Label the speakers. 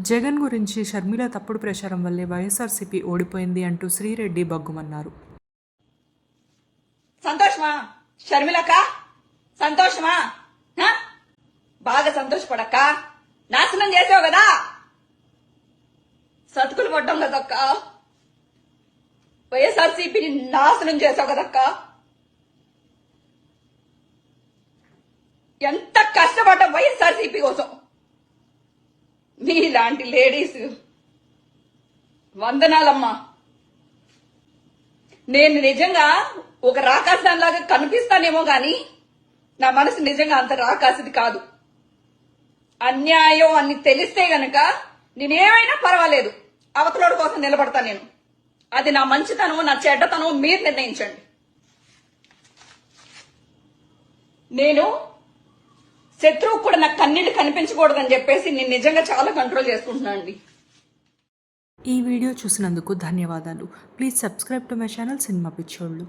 Speaker 1: జగన్ గురించి షర్మిల తప్పుడు ప్రచారం వల్లే వైఎస్ఆర్సీపీ ఓడిపోయింది అంటూ శ్రీరెడ్డి బగ్గుమన్నారు.
Speaker 2: సంతోషమా? షర్మిలక్క సంతోషమా? బాగా సంతోషపడక్క? నాశనం చేసావు కదా? సతుకులు పడ్డం కదక్క? వైఎస్ఆర్సీపీని నాశనం చేసావు కదక్క? ఎంత కష్టపడ్డం వైఎస్ఆర్సీపీ కోసం? మీలాంటి లేడీస్. వందనాలమ్మా. నేను నిజంగా ఒక రాకాసాలాగా కనిపిస్తానేమో గాని నా మనసు నిజంగా అంత రాకాసిది కాదు. అన్యాయం అని తెలిస్తే గనక నేనేమైనా పర్వాలేదు. అవతలోడి కోసం నిలబడతా నేను. అది నా మంచితనం నా చెడ్డతనం మీరు నిర్ణయించండి. నేను శత్రువు కూడా నాకు కన్నీళ్ళు కనిపించకూడదని చెప్పేసి నేను నిజంగా చాలా కంట్రోల్ చేసుకుంటున్నాను అండి.
Speaker 1: ఈ వీడియో చూసినందుకు ధన్యవాదాలు. Please subscribe to my channel cinema పిచ్చోళ్ళు